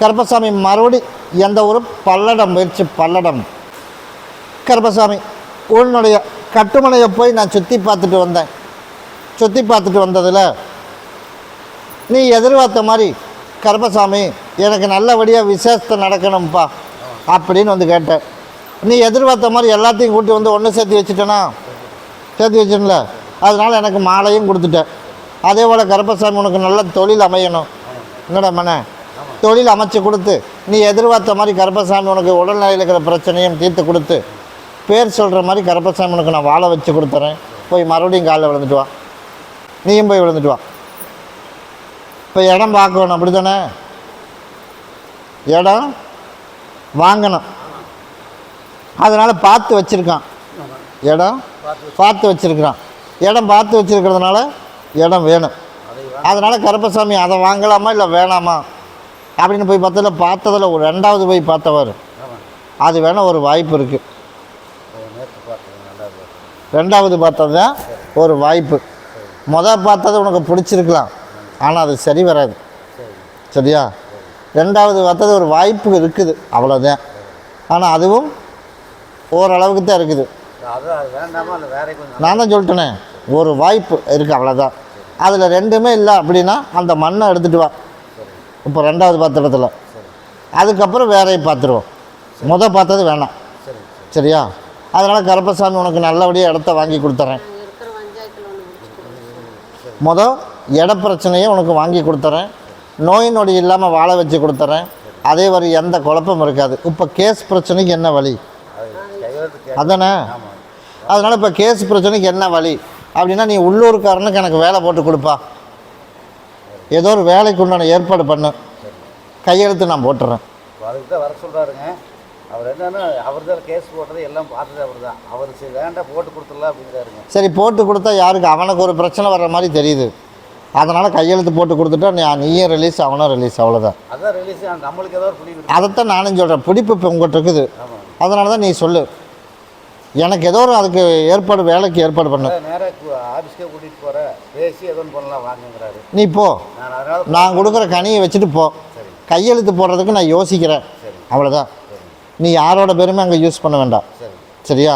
கருப்பசாமி மறுபடி எந்த ஒரு பல்லடம் முயற்சி பல்லடம். கருப்பசாமி உன்னுடைய கட்டுமனையை போய் நான் சுற்றி பார்த்துட்டு வந்தேன். சுற்றி பார்த்துட்டு வந்ததில் நீ எதிர்பார்த்த மாதிரி கருப்பசாமி எனக்கு நல்லபடியாக விசேஷத்தை நடக்கணும்ப்பா அப்படின்னு வந்து கேட்டேன். நீ எதிர்பார்த்த மாதிரி எல்லாத்தையும் கூட்டி வந்து ஒன்று சேர்த்து வச்சுட்டேனா? சேர்த்து வச்சுட்டல அதனால் எனக்கு மாலையும் கொடுத்துட்டேன். அதே போல் கருப்பசாமி உனக்கு நல்ல தொழில் அமையணும். என்னடா மனே? தொழில் அமைச்சு கொடுத்து நீ எதிர்பார்த்த மாதிரி கருப்பசாமி உனக்கு உடல்நிலையில் இருக்கிற பிரச்சனையும் தீர்த்து கொடுத்து பேர் சொல்கிற மாதிரி கருப்பசாமி உனக்கு நான் வாழ வச்சு கொடுத்துறேன். போய் மறுபடியும் காலைல விழுந்துட்டு வா. நீயும் போய் விழுந்துட்டு வா. இப்போ இடம் பார்க்கணும் அப்படி தானே இடம் வாங்கணும். அதனால் பார்த்து வச்சுருக்கான். இடம் பார்த்து வச்சுருக்கிறான். இடம் பார்த்து வச்சுருக்கிறதுனால இடம் வேணும். அதனால் கருப்பசாமி அதை வாங்கலாமா இல்லை வேணாமா? அப்படின்னு போய் பார்த்ததில் பார்த்ததில் ஒரு ரெண்டாவது போய் பார்த்தவர். அது வேணால் ஒரு வாய்ப்பு இருக்குது ரெண்டாவது பார்த்தது தான் ஒரு வாய்ப்பு. முத பார்த்தது உனக்கு பிடிச்சிருக்கலாம். ஆனால் அது சரி வராது. சரியா? ரெண்டாவது பார்த்தது ஒரு வாய்ப்பு இருக்குது. அவ்வளோதான் ஆனால் அதுவும் ஓரளவுக்கு தான் இருக்குது. வேற நான் தான் சொல்லிட்டேனே. ஒரு வாய்ப்பு இருக்குது அவ்வளோதான் அதில் ரெண்டுமே இல்லை அப்படின்னா அந்த மண்ணை எடுத்துகிட்டு வா. இப்போ ரெண்டாவது பாத்திரத்தில். அதுக்கப்புறம் வேறையை பார்த்துருவோம் முத பார்த்தது வேணாம். சரியா? அதனால் கருப்பசாமி உனக்கு நல்லபடியாக இடத்த வாங்கி கொடுத்துறேன். மொதல் முத இட பிரச்சனையை உனக்கு வாங்கி கொடுத்துறேன். நோய் நொடி இல்லாமல் வாழ வச்சு கொடுத்துறேன். அதே மாதிரி எந்த குழப்பமும் இருக்காது. இப்போ கேஸ் பிரச்சனைக்கு என்ன வழி? அதானே? அதனால் இப்போ கேஸ் பிரச்சனைக்கு என்ன வழி? அப்படின்னா நீ உள்ளூர்காரனுக்கு எனக்கு வேலை போட்டு கொடுப்பா. ஏதோ ஒரு வேலைக்கு உண்டான ஏற்பாடு பண்ணு. கையெழுத்து நான் போட்டுறேன். அதுக்கு தான் வர சொல்கிறாருங்க அவர் என்னன்னா அவர் தான் கேஸ் போட்டது எல்லாம் பார்த்தது அவர் தான் அவர் சரி வேண்டாம் போட்டு கொடுத்துடலாம் அப்படிங்கிறாருங்க. சரி போட்டு கொடுத்தா யாருக்கு? அவனுக்கு ஒரு பிரச்சனை வர்ற மாதிரி தெரியுது. அதனால் கையெழுத்து போட்டு கொடுத்துட்டா நீ நீயும் ரிலீஸ் அவனும் ரிலீஸ் அவ்வளோதான் அதான் ரிலீஸ் நம்மளுக்கு ஏதோ ஒரு இருக்கு. அதைத்தான் நானும் சொல்கிறேன் பிடிப்பு இப்போ உங்கள்கிட்ட இருக்குது. அதனால தான் நீ சொல்லு. எனக்கு ஏதோ ஒரு அதுக்கு ஏற்பாடு வேலைக்கு ஏற்பாடு பண்ணு. ஆஃபீஸ்க்கே கூட்டிகிட்டு போகிறேன் பேசி ஒன்று பண்ணலாம் வாங்குங்கிறாரு. நீ போ. நான் கொடுக்குற கனியை வச்சுட்டு போ. கையெழுத்து போடுறதுக்கு நான் யோசிக்கிறேன். அவ்வளோதான் நீ யாரோட பேருமே அங்கே யூஸ் பண்ண வேண்டாம். சரி. சரியா?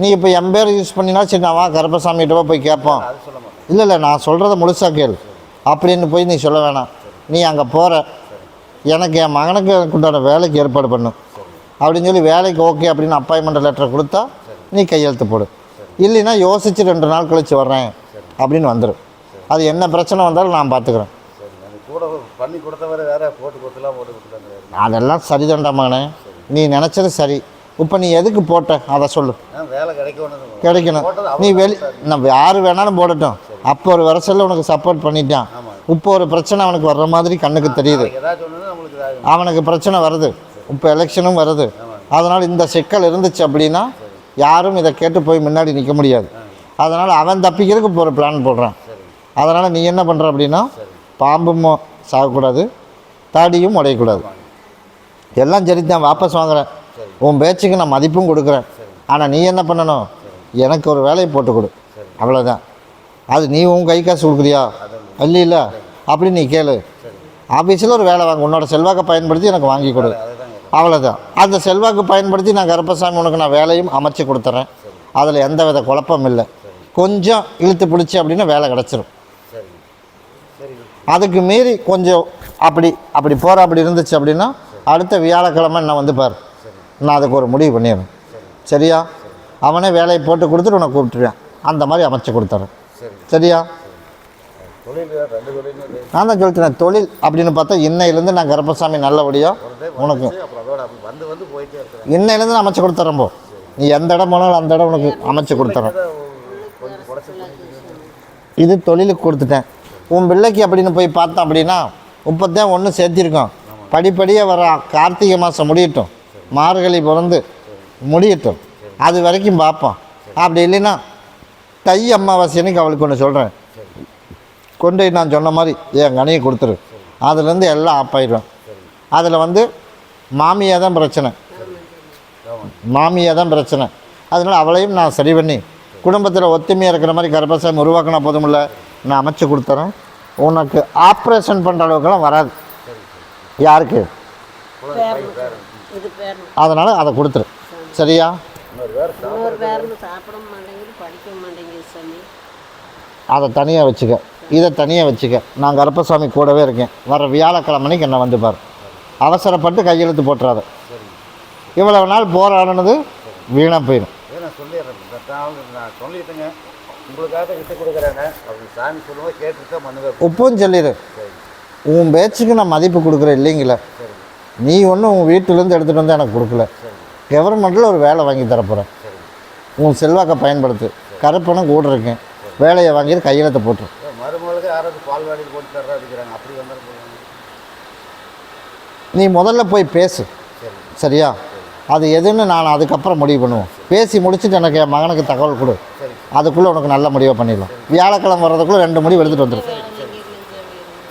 நீ இப்போ என் பேர் யூஸ் பண்ணினா சரி நான் வா கருப்பசாமிகிட்ட போய் கேட்போம். இல்லை இல்லை நான் சொல்கிறத முழுசாக கேள். அப்படின்னு போய் நீ சொல்ல வேணாம். நீ அங்கே போகிற எனக்கு என் மகனுக்கு உண்டான வேலைக்கு ஏற்பாடு பண்ணு. அப்படின்னு சொல்லி வேலைக்கு ஓகே அப்படின்னு அப்பாயின்மெண்ட் லெட்டர் கொடுத்தா நீ கையெழுத்து போடு. இல்லைன்னா யோசித்து ரெண்டு நாள் கழித்து வர்றேன் அப்படின்னு வந்துடும் அது என்ன பிரச்சனை வந்தாலும் நான் பார்த்துக்குறேன் பண்ணி கொடுத்தவரை வேற போட்டு கொடுத்துலாம் போட்டு கொடுத்துட்டாங்க அதெல்லாம் சரிதான்டா மகனே. நீ நினச்சது சரி. இப்போ நீ எதுக்கு போட்ட? அதை சொல்லு. வேலை கிடைக்கணும். கிடைக்கணும் நீ வெளி நம்ம யார் வேணாலும் போடட்டும். அப்போ ஒரு வருஷத்தில் உனக்கு சப்போர்ட் பண்ணிட்டான். இப்போ ஒரு பிரச்சனை அவனுக்கு வர்ற மாதிரி கண்ணுக்கு தெரியுது. அவனுக்கு பிரச்சனை வருது. இப்போ எலெக்ஷனும் வருது. அதனால் இந்த சிக்கல் இருந்துச்சு அப்படின்னா யாரும் இதை கேட்டு போய் முன்னாடி நிற்க முடியாது. அதனால் அவன் தப்பிக்கிறதுக்கு இப்போ ஒரு பிளான் போடுறான். அதனால் நீ என்ன பண்ணுற அப்படின்னா பாம்பும் சாகக்கூடாது தாடியும் உடையக்கூடாது. எல்லாம் சரி தான் வாபஸ் வாங்குறேன். உன் பேச்சுக்கு நான் மதிப்பும் கொடுக்குறேன். ஆனால் நீ என்ன பண்ணணும்? எனக்கு ஒரு வேலையை போட்டு கொடு. அவ்வளோதான் அது நீ உன் கை காசு கொடுக்குறியா? இல்லை இல்லை. அப்படின்னு நீ கேளு. ஆஃபீஸில் ஒரு வேலை வாங்க. உன்னோட செல்வாக்கை பயன்படுத்தி எனக்கு வாங்கி கொடு. அவ்வளோதான் அந்த செல்வாக்கு பயன்படுத்தி நான் கருப்பசாமி உனக்கு நான் வேலையும் அமைச்சு கொடுத்துறேன். அதில் எந்த வித குழப்பம் இல்லை. கொஞ்சம் இழுத்து பிடிச்சி அப்படின்னா வேலை கிடச்சிரும். அதுக்கு மீறி கொஞ்சம் அப்படி அப்படி போகிற அப்படி இருந்துச்சு அப்படின்னா அடுத்த வியாழக்கிழமை என்ன வந்து பாரு. நான் அதுக்கு ஒரு முடிவு பண்ணிடுறேன். சரியா? அவனே வேலையை போட்டு கொடுத்துட்டு உனக்கு கூப்பிட்டுருவேன். அந்த மாதிரி அமைச்சு கொடுத்துறேன். சரியா? நான் தான் சொல்லிட்டேன் தொழில் அப்படின்னு பார்த்தா இன்னையிலேருந்து நான் கருப்பசாமி நல்லபடியாக உனக்கு இன்னையிலேருந்து நான் அமைச்சு கொடுத்துட்றேன் போ. நீ எந்த இடம் போனாலும் அந்த இடம் உனக்கு அமைச்சு கொடுத்துறேன். இது தொழிலுக்கு கொடுத்துட்டேன். உன் பிள்ளைக்கு அப்படின்னு போய் பார்த்தோம் அப்படின்னா இப்போத்தான் ஒன்று சேர்த்திருக்கோம். படிப்படியாக வர கார்த்திகை மாதம் முடியட்டும். மார்கழி பிறந்து முடியட்டும். அது வரைக்கும் பார்ப்போம். அப்படி இல்லைன்னா தை அமாவாசை அன்னைக்கு அவளுக்கு ஒன்று சொல்கிறேன் கொண்டு நான் சொன்ன மாதிரி என் கனியை கொடுத்துரு. அதுலேருந்து எல்லாம் ஆஃப் ஆயிடும் அதில் வந்து மாமியாக தான் பிரச்சனை. மாமியாக தான் பிரச்சனை. அதனால் அவளையும் நான் சரி பண்ணி குடும்பத்தில் ஒத்துமையாக இருக்கிற மாதிரி கர்ப்பசாமி உருவாக்கினா போதுமில்ல நான் அமைச்சு கொடுத்துறேன். உனக்கு ஆப்ரேஷன் பண்ணுற அளவுக்குலாம் வராது. யாருக்கு? அதனால் அதை கொடுத்துரு. சரியா? அதை தனியாக வச்சுக்க. இதை தனியாக வச்சுக்க. நான் கருப்பசாமி கூடவே இருக்கேன். வர வியாழக்கிழமைக்கு என்னை வந்து பார். அவசரப்பட்டு கையெழுத்து போட்டுறாத. இவ்வளவு நாள் போராடினது வீணாக போயிடும் உப்பும் சொல்லிடு. உன் பேச்சுக்கு நான் மதிப்பு கொடுக்குறேன் இல்லைங்களே. நீ ஒன்றும் உன் வீட்டிலேருந்து எடுத்துகிட்டு வந்து எனக்கு கொடுக்கல. கவர்மெண்ட்டில் ஒரு வேலை வாங்கி தரப்போகிறேன் உன் செல்வாக்கை பயன்படுத்து. கருப்பனும் கூட இருக்கேன். வேலையை வாங்கிட்டு கையெழுத்து போட்டுரு. யாராவது பால்வாடியில் போட்டு தர்றா அடிக்கிறாங்க. அப்படி வந்தாலும் போடுவாங்க நீ முதல்ல போய் பேசு. சரி. சரியா? அது எதுன்னு நான் அதுக்கப்புறம் முடிவு பண்ணுவோம். பேசி முடிச்சுட்டு எனக்கு என் மகனுக்கு தகவல் கொடு. அதுக்குள்ளே உனக்கு நல்ல முடிவை பண்ணிடலாம். வியாழக்கிழமை வர்றதுக்குள்ளே ரெண்டு முடிவு எடுத்துகிட்டு வந்துடு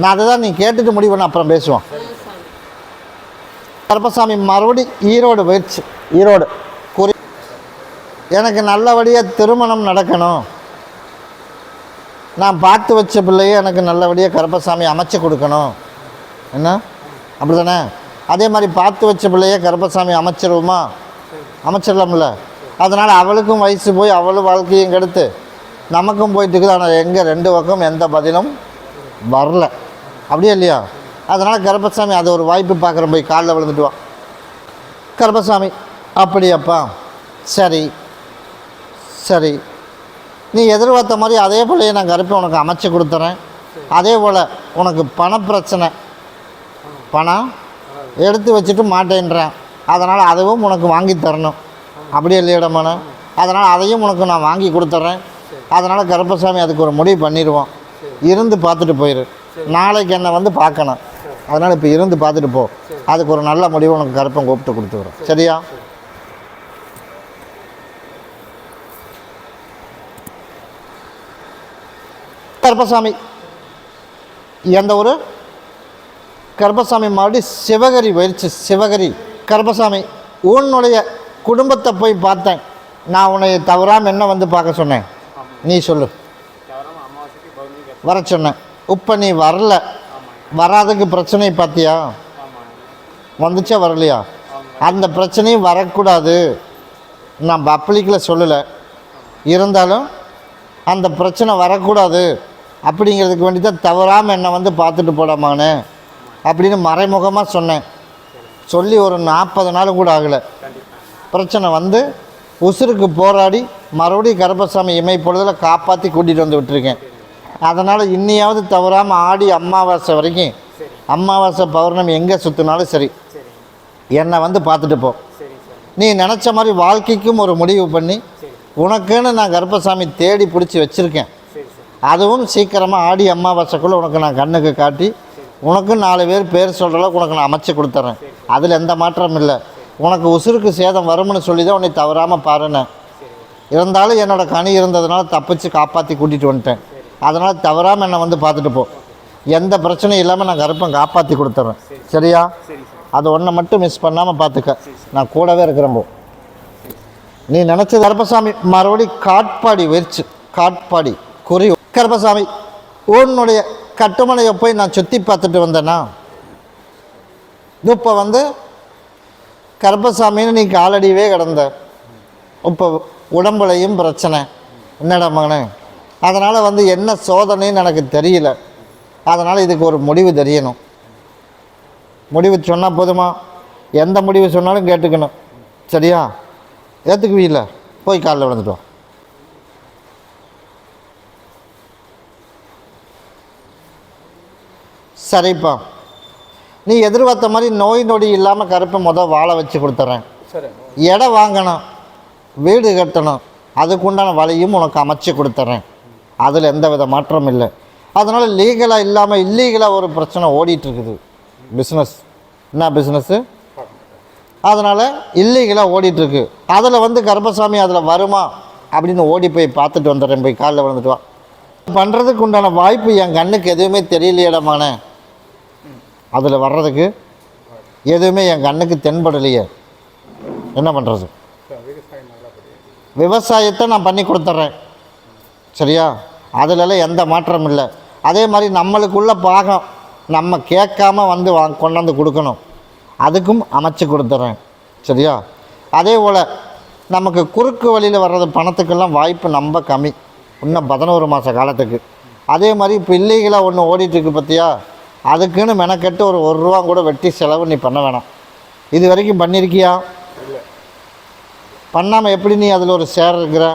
நான் அதை தான் நீ கேட்டுட்டு முடிவு பண்ண அப்புறம் பேசுவோம். கருப்பசாமி மறுபடி ஈரோடு போயிடுச்சு. ஈரோடு. குறி எனக்கு நல்லபடியாக திருமணம் நடக்கணும். நான் பார்த்து வச்ச பிள்ளையை எனக்கு நல்லபடியாக கருப்பசாமி அமைச்சு கொடுக்கணும். என்ன? அப்படி தானே அதே மாதிரி பார்த்து வச்ச பிள்ளையை கருப்பசாமி அமைச்சிருவோமா? அமைச்சிடலாம்ல. அதனால் அவளுக்கும் வயசு போய் அவளும் வாழ்க்கையும் கெடுத்து நமக்கும் போயிட்டு இருக்குது. ஆனால் எங்கே ரெண்டு பக்கம் எந்த பதிலும் வரல. அப்படியே இல்லையா? அதனால் கருப்பசாமி அது ஒரு வாய்ப்பு பார்க்குறேன். போய் காலில் விழுந்துட்டு வா. கருப்பசாமி அப்படியாப்பா. சரி. சரி. நீ எதிர்பார்த்த மாதிரி அதே போலயே நான் கருப்பை உனக்கு அமைச்சு கொடுத்துறேன். அதே போல் உனக்கு பணப்பிரச்சனை. பணம் எடுத்து வச்சுட்டு மாட்டேன்றேன். அதனால் அதுவும் உனக்கு வாங்கி தரணும். அப்படியே இல்லையிடமான அதனால் அதையும் உனக்கு நான் வாங்கி கொடுத்துட்றேன் அதனால் கருப்பசாமி அதுக்கு ஒரு முடிவு பண்ணிடுவோம். இருந்து பார்த்துட்டு போயிரு. நாளைக்கு என்னை வந்து பார்க்கணும். அதனால் இப்போ இருந்து பார்த்துட்டு போ. அதுக்கு ஒரு நல்ல முடிவு உனக்கு கருப்பம் கூப்பிட்டு கொடுத்துக்கிறோம் சரியா? கருப்பசாமி. எந்த ஒரு கருப்பசாமி மறுபடி சிவகரி வயிற்று சிவகரி கருப்பசாமி. உன்னுடைய குடும்பத்தை போய் பார்த்தேன். நான் உன்னை தவறாமல் என்ன வந்து பார்க்க சொன்னேன்? நீ சொல்லு. வர சொன்னேன். இப்போ நீ வரல. வராதுக்கு பிரச்சனை பார்த்தியா வந்துச்சா வரலையா? அந்த பிரச்சனையும் வரக்கூடாது. நான் பப்ளிக்கில் சொல்லலை. இருந்தாலும் அந்த பிரச்சனை வரக்கூடாது. அப்படிங்கிறதுக்கு வேண்டி தான் தவறாமல் என்னை வந்து பார்த்துட்டு போடாமான்னு அப்படின்னு மறைமுகமாக சொன்னேன். சொல்லி ஒரு நாற்பது நாள் கூட ஆகலை. பிரச்சனை வந்து உசுருக்கு போராடி மறுபடியும் கருப்பசாமி இமை பொழுதில் காப்பாற்றி கூட்டிகிட்டு வந்து விட்டுருக்கேன். அதனால் இன்னையாவது தவறாமல் ஆடி அமாவாசை வரைக்கும் அமாவாசை பௌர்ணமி எங்கே சுற்றினாலும் சரி என்னை வந்து பார்த்துட்டு போ. நீ நினச்ச மாதிரி வாழ்க்கைக்கும் ஒரு முடிவு பண்ணி உனக்குன்னு நான் கருப்பசாமி தேடி பிடிச்சி வச்சுருக்கேன். அதுவும் சீக்கிரமாக ஆடி அமாவாசைக்குள்ளே உனக்கு நான் கண்ணுக்கு காட்டி உனக்கு நாலு பேர் பேர் சொல்கிற அளவுக்கு உனக்கு நான் அமைச்சு கொடுத்துட்றேன் அதில் எந்த மாற்றமும் இல்லை. உனக்கு உசுருக்கு சேதம் வரும்னு சொல்லி தான் உன்னை தவறாமல் பாருனேன். இருந்தாலும் என்னோட கனி இருந்ததுனால தப்பிச்சு காப்பாற்றி கூட்டிகிட்டு வந்துட்டேன். அதனால் தவறாமல் என்னை வந்து பார்த்துட்டு போ. எந்த பிரச்சனையும் இல்லாமல் நான் கருப்பன் காப்பாற்றி கொடுத்துட்றேன் சரியா? அது ஒன்றை மட்டும் மிஸ் பண்ணாமல் பார்த்துக்க. நான் கூடவே இருக்கிறேன் போ. நீ நினச்சது கருப்பசாமி மறுபடி காட்பாடி வெறிச்சு. காட்பாடி குறி கருப்பசாமி உன்னுடைய கட்டுமனையை போய் நான் சுற்றி பார்த்துட்டு வந்தேன்னா இப்போ வந்து கருப்பசாமின்னு நீ காலடியவே கிடந்த. இப்போ உடம்புலையும் பிரச்சனை. என்னடா மகனே? அதனால் வந்து என்ன சோதனைன்னு எனக்கு தெரியல. அதனால் இதுக்கு ஒரு முடிவு தெரியணும். முடிவு சொன்னால் போதுமா? எந்த முடிவு சொன்னாலும் கேட்டுக்கணும். சரியா? ஏற்றுக்குவீங்கள போய் காலைல விழுந்துட்டு சரிப்பா. நீ எதிர்பார்த்த மாதிரி நோய் நொடி இல்லாமல் கருப்பை முத வாழ வச்சு கொடுத்துட்றேன் இடம் வாங்கணும். வீடு கட்டணும். அதுக்குண்டான வழியும் உனக்கு அமைச்சு கொடுத்துட்றேன் அதில் எந்த வித மாற்றமும் இல்லை. அதனால் லீகலாக இல்லாமல் இல்லீகலாக ஒரு பிரச்சனை ஓடிட்டு இருக்குது பிஸ்னஸ் என்ன பிஸ்னஸ்ஸு அதனால் இல்லீகலாக ஓடிட்டுருக்கு. அதில் வந்து கருப்பசாமி அதில் வருமா? அப்படின்னு ஓடி போய் பார்த்துட்டு வந்துடுறேன். போய் காலைல விழுந்துட்டு வா. பண்ணுறதுக்கு உண்டான வாய்ப்பு என் கண்ணுக்கு எதுவுமே தெரியலையடமானே அதில் வர்றதுக்கு எதுவுமே என் கண்ணுக்கு தென்படலையே. என்ன பண்ணுறது விவசாயத்தை நான் பண்ணி கொடுத்துட்றேன். சரியா? அதிலெல்லாம் எந்த மாற்றமும் இல்லை. அதே மாதிரி நம்மளுக்குள்ள பாகம் நம்ம கேட்காம வந்து வா கொண்டாந்து கொடுக்கணும். அதுக்கும் அமைச்சு கொடுத்துட்றேன். சரியா? அதே போல் நமக்கு குறுக்கு வழியில் வர்றது பணத்துக்கெல்லாம் வாய்ப்பு ரொம்ப கம்மி. இன்னும் பதினோரு மாத காலத்துக்கு. அதே மாதிரி இப்போ இல்லீகலாக ஒன்று ஓடிட்டுருக்கு பார்த்தியா அதுக்குன்னு மெனக்கெட்டு ஒரு ஒரு ரூபா கூட வெட்டி செலவு நீ பண்ண வேணாம். இது வரைக்கும் பண்ணியிருக்கியா பண்ணாமல் எப்படி நீ அதில் ஒரு ஷேர் இருக்கிற?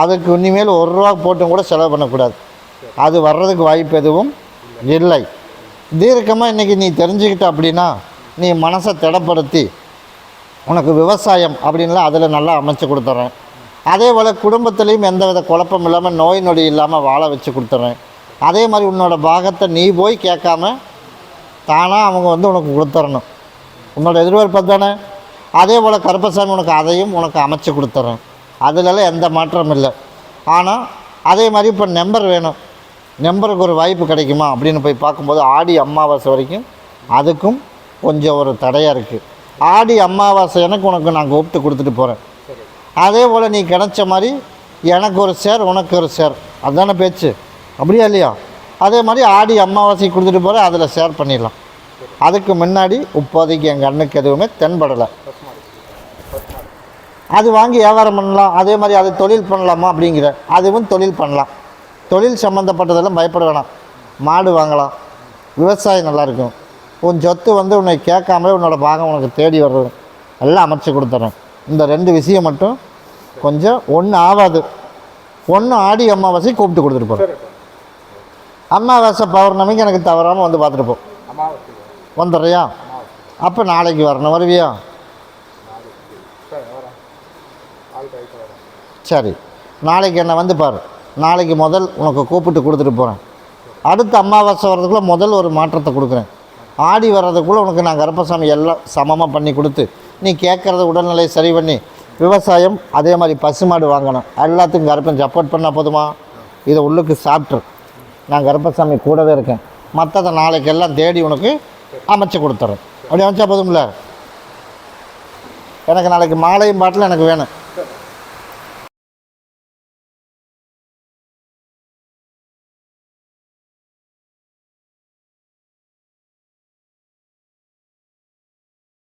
அதுக்கு இனிமேல் ஒரு ரூபா போட்டும் கூட செலவு பண்ணக்கூடாது. அது வர்றதுக்கு வாய்ப்பு எதுவும் இல்லை. தீர்க்கமாக இன்றைக்கி நீ தெரிஞ்சுக்கிட்ட அப்படின்னா நீ மனசை திடப்படுத்தி உனக்கு விவசாயம் அப்படின்லாம் அதில் நல்லா அமைச்சு கொடுத்துட்றேன் அதே போல் குடும்பத்துலேயும் எந்தவித குழப்பம் இல்லாமல் நோய் நொடி இல்லாமல் வாழ வச்சு கொடுத்துட்றேன் அதே மாதிரி உன்னோட பாகத்தை நீ போய் கேட்காம தானாக அவங்க வந்து உனக்கு கொடுத்துறணும். உன்னோட எதிர்பார்ப்பு தானே அதே போல் கருப்பசாமி உனக்கு அதையும் உனக்கு அமைச்சு கொடுத்துட்றேன் அதிலெல்லாம் எந்த மாற்றமும் இல்லை. ஆனால் அதே மாதிரி இப்போ நம்பர் வேணும். நம்பருக்கு ஒரு வாய்ப்பு கிடைக்குமா அப்படின்னு போய் பார்க்கும்போது ஆடி அமாவாசை வரைக்கும் அதுக்கும் கொஞ்சம் ஒரு தடையாக இருக்குது ஆடி அமாவாசை எனக்கு உனக்கு நான் கூப்பிட்டு கொடுத்துட்டு போகிறேன் அதே போல் நீ கிடச்ச மாதிரி எனக்கு ஒரு சேர் உனக்கு ஒரு சேர் அதுதானே பேச்சு. அப்படியா இல்லையா? அதே மாதிரி ஆடி அமாவாசை கொடுத்துட்டு போகிற அதில் ஷேர் பண்ணிடலாம். அதுக்கு முன்னாடி இப்போதைக்கு என் கண்ணுக்கு எதுவுமே தென்படலை. அது வாங்கி வியாபாரம் பண்ணலாம். அதே மாதிரி அது தொழில் பண்ணலாமா அப்படிங்கிற அதுவும் தொழில் பண்ணலாம். தொழில் சம்மந்தப்பட்டதெல்லாம் பயப்பட வேணாம். மாடு வாங்கலாம். விவசாயம் நல்லா இருக்கும். உன் சொத்து வந்து உன்னை கேட்காமலே உன்னோட பாகம் உனக்கு தேடி வர்றது. எல்லாம் அமைச்சு கொடுத்துறேன். இந்த ரெண்டு விஷயம் மட்டும் கொஞ்சம் ஒன்று ஆகாது. ஒன்று ஆடி அமாவாசை கூப்பிட்டு கொடுத்துட்டு சரி அமாவாசை பௌர்ணமிக்கு எனக்கு தவறாமல் வந்து பார்த்துட்டு போ. வந்துடுறியா? அப்போ நாளைக்கு வரணும். வருவியா? சரி நாளைக்கு என்னை வந்து பாரு. நாளைக்கு முதல் உனக்கு கூப்பிட்டு கொடுத்துட்டு போகிறேன் அடுத்த அமாவாசை வர்றதுக்குள்ளே முதல் ஒரு மாற்றத்தை கொடுக்குறேன். ஆடி வர்றதுக்குள்ளே உனக்கு நான் கருப்பசாமி எல்லாம் சமமாக பண்ணி கொடுத்து நீ கேட்குறத உடல்நிலை சரி பண்ணி விவசாயம் அதே மாதிரி பசுமாடு வாங்கணும். எல்லாத்துக்கும் கருப்பன் சப்போர்ட் பண்ணால் போதுமா? இதை உள்ளுக்கு சாப்பிட்ரு. நான் கருப்பசாமி கூடவே இருக்கேன். மற்றதை நாளைக்கெல்லாம் தேடி உனக்கு அமைச்சு கொடுத்துட்றேன் அப்படி அமைச்சா போதும்ல? எனக்கு நாளைக்கு மாலையும் பாட்டில் எனக்கு வேணும்.